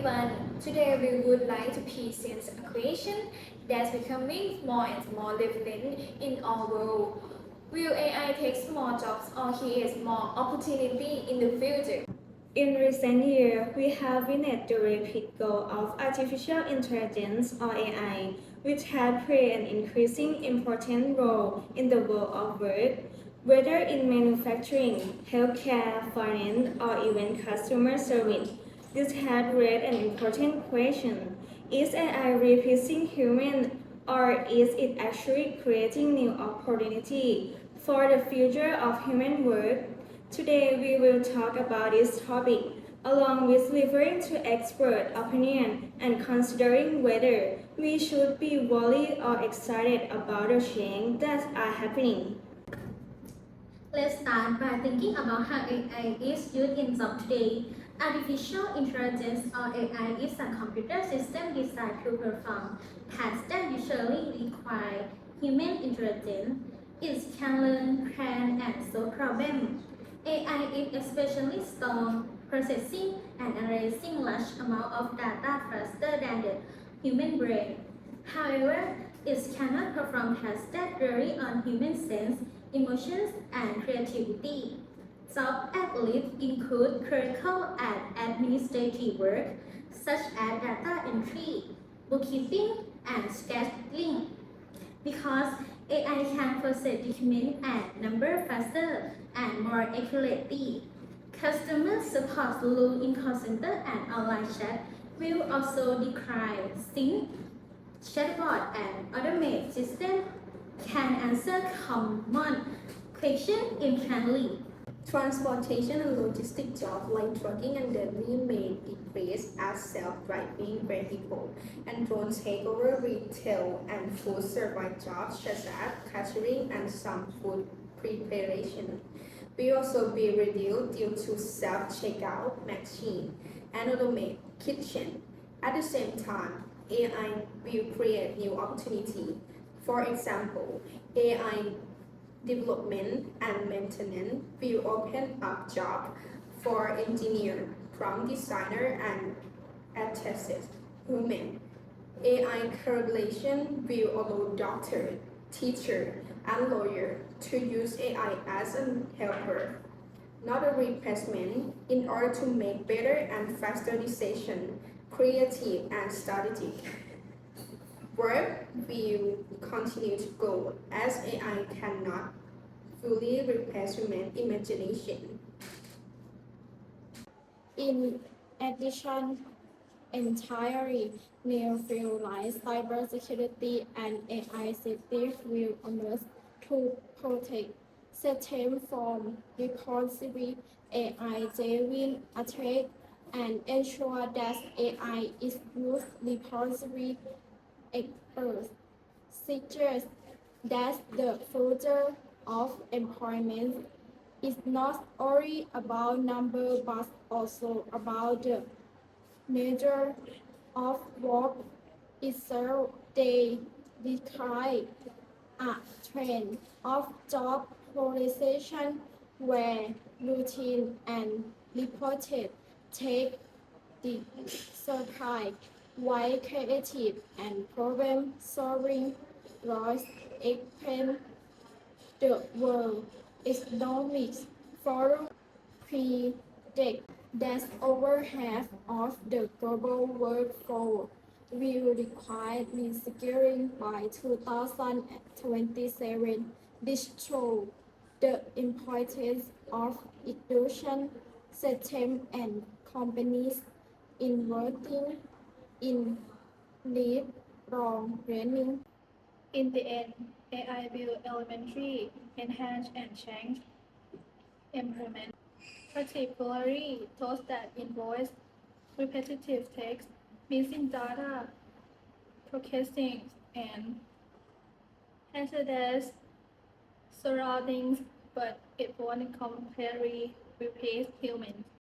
everyone. Today we would like to present a question that's becoming more and more relevant in our world. Will AI take more jobs or create more opportunity in the future? In recent years, we have witnessed the rapid growth of artificial intelligence or AI, which has played an increasing important role in the world of work, whether in manufacturing, healthcare, finance, or even customer service. This has raised an important question. Is AI replacing humans or is it actually creating new opportunity for the future of human work? Today we will talk about this topic along with referring to expert opinion and considering whether we should be worried or excited about the change that are happening. Let's start by thinking about how AI is used in job today. Artificial intelligence or AI is a computer system designed to perform tasks that usually require human intelligence. It can learn, plan, and solve problems. AI is especially strong processing and analyzing large amount of data faster than the human brain. However, it cannot perform tasks that rely on human sense, emotions, and creativity. Jobs at include clerical and administrative work, such as data entry, bookkeeping, and scheduling. Because AI can process documents and number faster and more accurately. Customer support role in call center and online chat will also decline since chatbot and automated system can answer common questions instantly. Transportation and logistic jobs like trucking and delivery may decrease as self-driving vehicles and drones take over retail and food service jobs such as catering and some food preparation. Will also be reduced due to self-checkout machine and automated kitchen. At the same time, AI will create new opportunity. For example, AI development and maintenance will open up job for engineer, prompt designer, and artists, women. AI collaboration will allow doctor, teacher, and lawyer to use AI as a helper, not a replacement, in order to make better and faster decisions, creative and strategic. Work will continue to go as AI cannot fully replace human imagination. In addition, entirely new fields like cybersecurity and AI safety will emerge to protect systems from responsible AI-driven attacks and ensure that AI is used responsibly. Experts suggest that the future of employment is not only about number but also about the nature of work itself. They describe a trend of job polarization where routine and reported take the supply while creative and problem solving roles expand the world economic forum predict that over half of the global workforce will require reskilling by 2027. This shows the importance of education systems and companies investing in lifelong learning. In the end, AI will elementary enhance and change employment, particularly those that involve repetitive tasks, missing data, processing, and hazardous surroundings, but it won't completely replace humans.